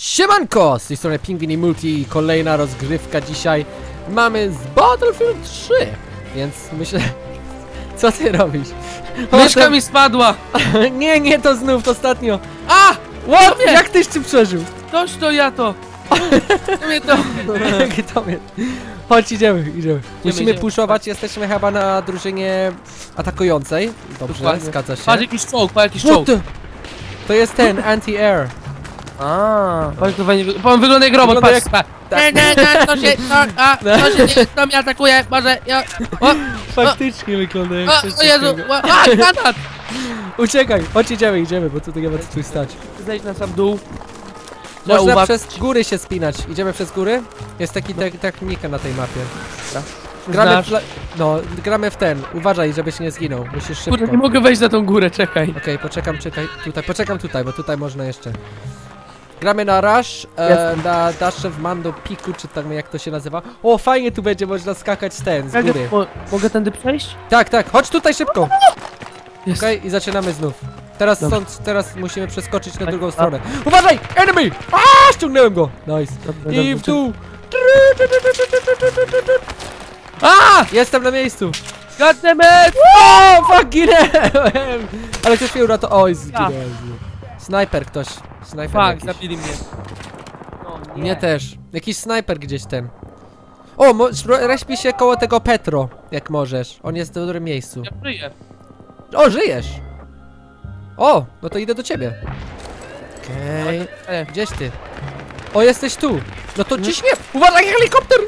Siemanko! Z tej strony Pingwin i Multi, kolejna rozgrywka dzisiaj. Mamy z Battlefield 3, więc myślę... Co ty robisz? Myszka mi spadła! Nie, nie, to znów, to ostatnio. A! What? Jak tyś ty przeżył? Toż to ja to! To mnie to! Jakie to mnie- Chodź, idziemy, idziemy. Musimy idziemy. puszować, jesteśmy chyba na drużynie atakującej. Dobrze, Dokładnie. zgadza się. Patrz jakiś czołg, patrz jakiś czołg! To jest ten, anti-air. A, patrz to fajnie, wy- on wygląda jak robot, Wygląda patrz! jak- patrz. Nie, nie, nie, to się, to, a, to się, nie, to mnie atakuje, może, ja, o, Faktycznie wygląda jak o, coś o Jezu, takiego. o, a, granat! Uciekaj, chodź idziemy, idziemy, bo tutaj nie ma co tu stać. Zejdź na sam dół. Można uwag- przez góry się spinać. Idziemy przez góry? Jest taki te technika na tej mapie. Gramy w, Znasz? no, gramy w ten. Uważaj, żebyś nie zginął. Musisz szybko. Kurde, nie mogę wejść na tą górę, czekaj. Okej, poczekam, czekaj. Tutaj, poczekam tutaj, bo tutaj można jeszcze. Gramy na Rush, e, na Dasze w Mando Piku, czy tam jak to się nazywa. O, fajnie tu będzie, można skakać ten, z góry. mo, mogę tędy przejść? Tak, tak, chodź tutaj szybko. Jest. Okej, i zaczynamy znów. Teraz stąd, teraz musimy przeskoczyć na Tak, drugą a- stronę. Uważaj! Enemy! A, ściągnąłem go! Nice. I w dół! A! Jestem na miejscu! Goddammit! O, fuck, ginęłem! Ale ktoś mnie uratował. Oj, zginąłem. Snajper ktoś. Snajper Fuck, jakiś. zabili mnie. No, nie. Mnie też. Jakiś snajper gdzieś ten. O, mo- reśpi się koło tego Petro, jak możesz. On jest w dobrym miejscu. Ja kryję. O, żyjesz! O, no to idę do ciebie. Okej. Ej. Gdzieś ty? O, jesteś tu! No to ciśnie! Uważaj, helikopter!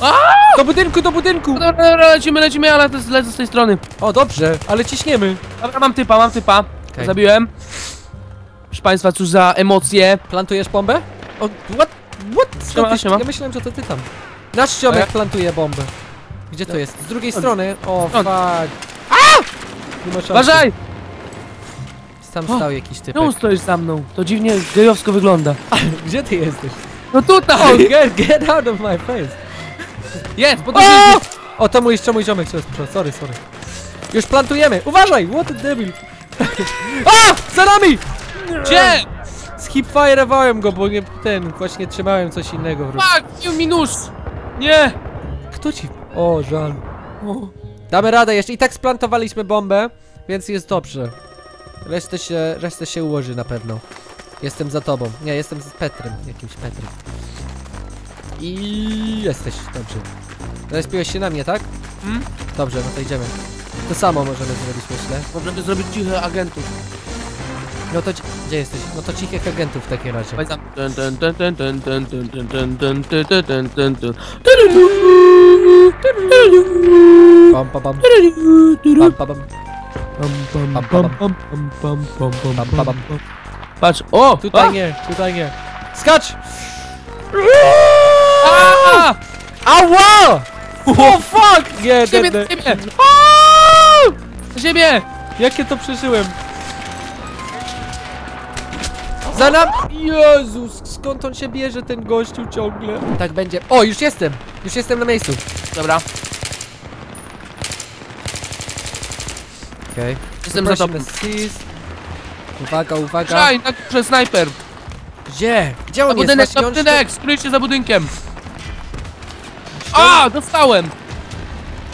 A! Do budynku, do budynku! Dobra, dobra, lecimy, lecimy, ale to jest lecę z tej strony. O, dobrze, ale ciśniemy. Dobra, mam typa, mam typa. Okej. Zabiłem. Proszę państwa, cóż za emocje. Plantujesz bombę? O, what? What? Siema, ty, siema. ja myślałem, że to ty tam. Nasz ja- plantuje bombę. Gdzie to No. jest? Z drugiej Stąd. strony? O, Stąd. fuck. Uważaj! Tam O, stał jakiś typek. Czemu stoisz za mną? To dziwnie gejowsko wygląda. Gdzie ty jesteś? No O, tutaj! get, get out of my face. Jest, O! podnoszę O, to mój, mój ziomek, co jest, sorry, sorry. Już plantujemy, uważaj, what the devil. A! Za nami! Gdzie? Skipfire'owałem go, bo nie, ten, właśnie trzymałem coś innego w ręku. Fuck, nie mi nóż! Nie! Kto ci... O, żal. O, Damy radę jeszcze, i tak splantowaliśmy bombę, więc jest dobrze. Resztę się, resztę się ułoży na pewno. Jestem za tobą. Nie, jestem z Petrem, jakimś Petrem. I jesteś, dobrze. Respiłeś się na mnie, tak? Hmm? Dobrze, no to idziemy. To samo możemy zrobić, myślę. Możemy zrobić cichych agentów. No to... Gdzie jesteś? No to cichych agentów w takim razie. Patrz, o! Tutaj nie, tutaj nie. Skacz! Ała! Ała! O fuck! Nie, ziemię, ziemię! Ziemię! Jakie to przeżyłem? Za nam... Jezus, skąd on się bierze, ten gościu ciągle? Tak będzie. O, już jestem! Już jestem na miejscu. Dobra, Okej. jestem za tobą. Uwaga, uwaga. Szaj, na górze snajper! Gdzie? Gdzie on jest? budynek, na Właśnie on budynek! Skryj się za budynkiem! A, dostałem!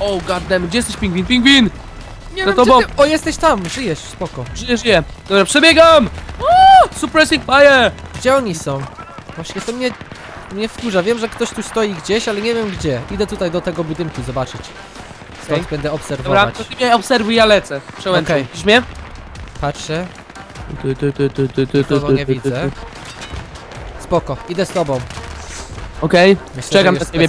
Oh goddamn, gdzie jesteś pingwin? Pingwin! Nie za wiem, tobą. ty... O, jesteś tam, żyjesz, spoko. Żyję, żyję. Dobra, przebiegam! Suppressing fire! Gdzie oni są? Właśnie to mnie... Mnie wkurza. Wiem, że ktoś tu stoi gdzieś, ale nie wiem gdzie. Idę tutaj do tego budynku zobaczyć. Stąd Okej. będę Dobra, obserwować. to ty mnie obserwuj, ja lecę. Przełęczą. Okej. Widzisz mnie? Patrzę. Ty, ty, ty, ty, ty, ty, Kogo ty, nie widzę. Spoko, idę z tobą. Okej, Myślę, czekam na ciebie,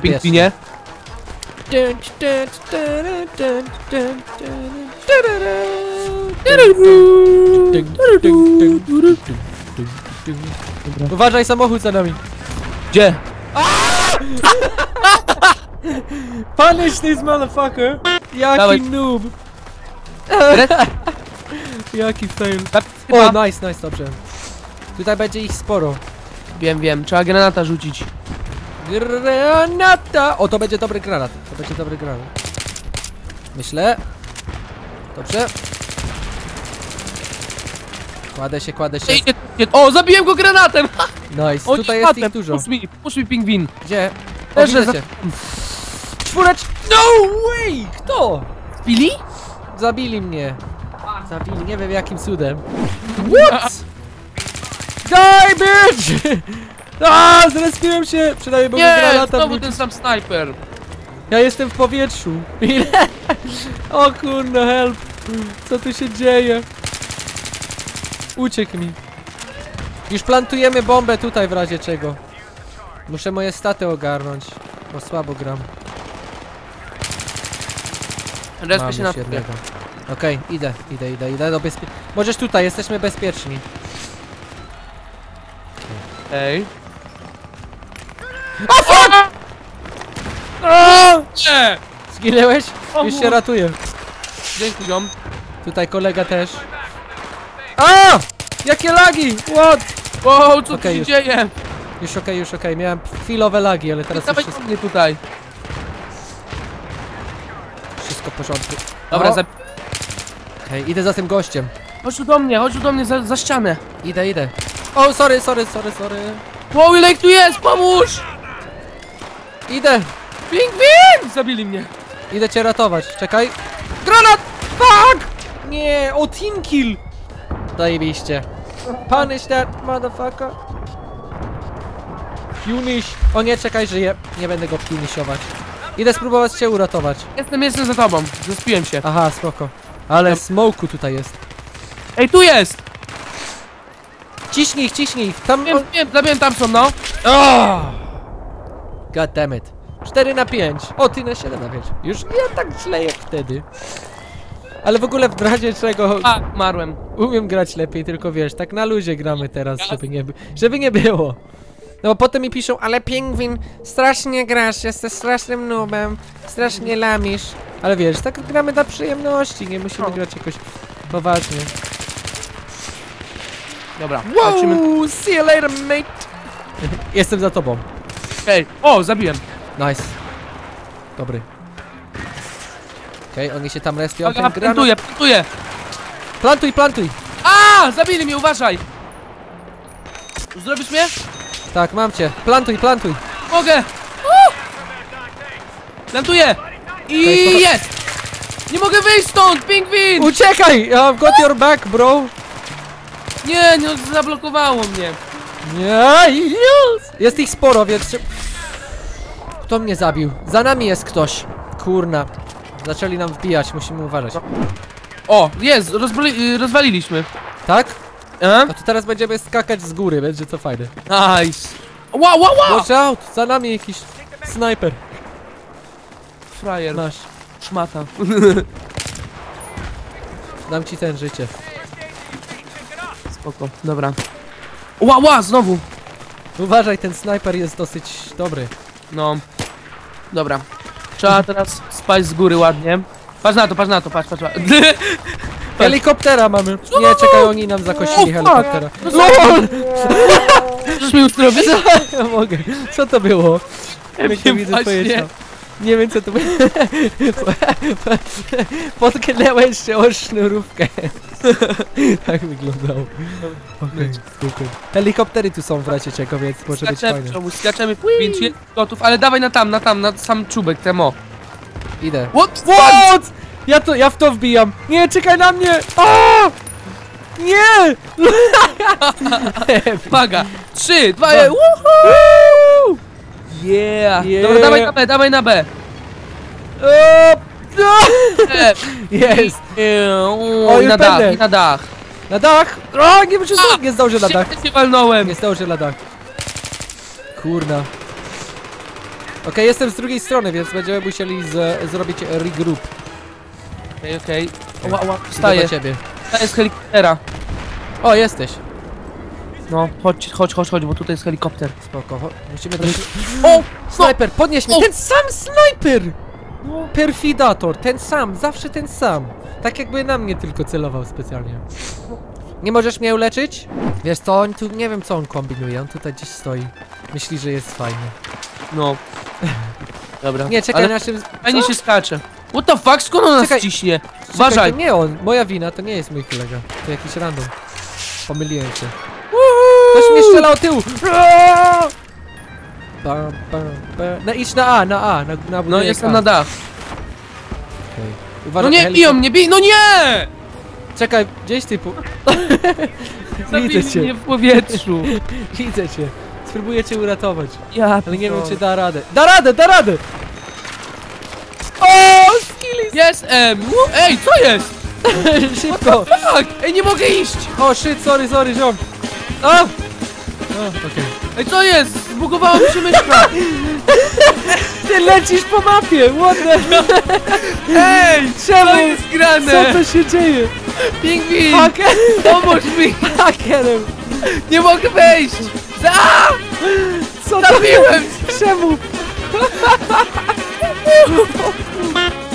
pingwinie. Uważaj, samochód za nami. Gdzie? Punish this motherfucker. Jaki Dawaj. noob. Jaki fail. Chyba. O, nice, nice, dobrze. Tutaj będzie ich sporo. Wiem, wiem, trzeba granata rzucić. Granata! O, to będzie dobry granat. To będzie dobry granat. Myślę. Dobrze. Kładę się, kładę się. Ej, nie, nie. O, zabiłem go granatem! Nice, O, tutaj jest ich dużo. Puść mi, puść mi pingwin. Gdzie? Leżę za- cię. Czwórecz... No way! Kto? Pili? Zabili mnie. Zabili, nie wiem jakim cudem. What? Die, bitch! A, zrespiłem się! Przynajmniej był Nie, granata. znowu ten sam snajper. Ja jestem w powietrzu. Ile? O kurna, help. Co tu się dzieje? Uciekł mi. Już plantujemy bombę tutaj w razie czego. Muszę moje staty ogarnąć. Bo słabo gram. Respię Mam się na jednego. Okej, idę, idę, idę, idę do bezpie... Możesz tutaj, jesteśmy bezpieczni. Ej. O! Nie! Zginęłeś? Już się ratuję. Dzięki ziom. Tutaj kolega też. A! Jakie lagi! What? Wow, co Okej, tu się już. dzieje? Już okej, już okej. Miałem chwilowe lagi, ale teraz już Dawaj wszystko, do mnie tutaj. wszystko w porządku. Dobra, O! za... Okej, idę za tym gościem. chodź tu do mnie, chodź tu do mnie za, za ścianę. Idę, idę. O, sorry, sorry, sorry, sorry. Wow, ile ich tu jest, pomóż! Idę! Pingwin! Zabili mnie. Idę cię ratować. Czekaj. Granat! Fuck! Nie, o team kill! Zajebiście. Punish that motherfucker. Punish. O nie, czekaj, żyję. Nie będę go punishować. Idę spróbować cię uratować. Jestem, jestem za tobą. Zespiłem się. Aha, spoko. Ale smoku tutaj jest. Ej, tu jest! Ciśnij ich, ciśnij ich. Tam... Wiem, wiem, zabiłem tam są, no. Oh! God damn it. 4 na 5. O, ty na 7 na 5. Już nie tak źle jak wtedy. Ale w ogóle w razie czego A, marłem. umiem grać lepiej, tylko wiesz, tak na luzie gramy teraz, żeby nie, by- żeby nie było. No bo potem mi piszą, ale pingwin, strasznie grasz, jesteś strasznym nubem, strasznie lamisz. Ale wiesz, tak gramy dla przyjemności, nie musimy No. grać jakoś poważnie. Dobra, walczymy. Wow, see you later, mate. Jestem za tobą. Ej, o, zabiłem. Nice. Dobry. Okej, oni się tam respią. Uwaga, granat... plantuję, plantuję. Plantuj, plantuj! A, zabili mnie, uważaj. Zrobisz mnie? Tak, mam cię. Plantuj, plantuj. Mogę. U! Plantuję. I spoko- jest. Nie mogę wyjść stąd, pingwin. Uciekaj! I've got your back, bro! Nie, nie, zablokowało mnie. Nie, yes. Jest ich sporo, więc... Kto mnie zabił? Za nami jest ktoś. Kurna. Zaczęli nam wbijać, musimy uważać. O, jest, y, rozwaliliśmy. Tak? E? No to teraz będziemy skakać z góry, będzie to fajne. Nice. Wow, wow, wow. Watch out! Za nami jakiś snajper. Frajer, Nasz. szmata. Dam ci ten życie. Spoko, dobra. Ła, ła, znowu. Uważaj, ten snajper jest dosyć dobry. No. Dobra. Trzeba teraz spaść z góry ładnie. Patrz na to, patrz na to, patrz, patrz. patrz. Helikoptera mamy. Nie, czekaj, oni nam zakosili helikoptera. Co? LOL! Możesz mi uzdrowić? Ja mogę. Co to było? Nie widzę twoje Nie wiem co to było. Potknęłeś się o sznurówkę. tak wyglądało. Okej, okay, Helikoptery tu są w racie czego, więc może być fajne. czołgu, skaczemy, więc jest gotów, ale dawaj na tam, na tam, na sam czubek, temo. Idę. What? What? Ja to, ja w to wbijam. Nie, czekaj na mnie. A! Nie! Uwaga! Trzy, dwa, Dwa. Yeah! Yeah. Dobra, dawaj na B, dawaj na B! O, no! Jest! o, I na dach, i na dach. Na dach! O, nie, A! nie zdążę na dach. Się walnąłem! Nie na dach. Kurna. Okej, jestem z drugiej strony, więc będziemy musieli z, zrobić regroup. Okej, okej. Ła, ła, Idę wstaję, do ciebie. wstaję z helikoptera. O, jesteś. No, chodź, chodź, chodź, chodź, bo tutaj jest helikopter. Spoko, musimy też... O! Snajper, podnieś mnie! Ten sam snajper! No, Perfidator, ten sam, zawsze ten sam. Tak jakby na mnie tylko celował specjalnie. Nie możesz mnie uleczyć? Wiesz co, on tu, nie wiem co on kombinuje, on tutaj gdzieś stoi. Myśli, że jest fajny. no. Dobra. Nie, czekaj, Ale naszym... Co? się skacze. What the fuck, skąd on nas Czekaj. ciśnie? Czekaj, Uważaj! to nie on, moja wina, to nie jest mój kolega. To jakiś random. Pomyliłem się. Ktoś mnie strzela od tyłu! Pam, pam, pam. No idź na A, na A, na, na No budynek jestem A. na dach. Okej. No Uważaj, nie, helikop- biją mnie, bij, no nie! Czekaj, gdzieś ty po... Zabili Widzę cię, mnie w powietrzu. widzę cię. Spróbuję cię uratować. Ja Ale nie wiem, czy da radę. Da radę, da radę! O, skillis! Jest M! Ej, co jest? Szybko! Tak! Ej, nie mogę iść! O, shit, sorry, sorry, ziom. A! O, okej. Ej, co jest? Zbugowała mi się myszka! Ty lecisz po mapie, what the... Ej! Czemu? Co jest grane? Co to się dzieje? Pingwin! Haker... Pomóż mi! Hakerem! Nie mogę wejść! Za! Co to Zabiłem! Czemu?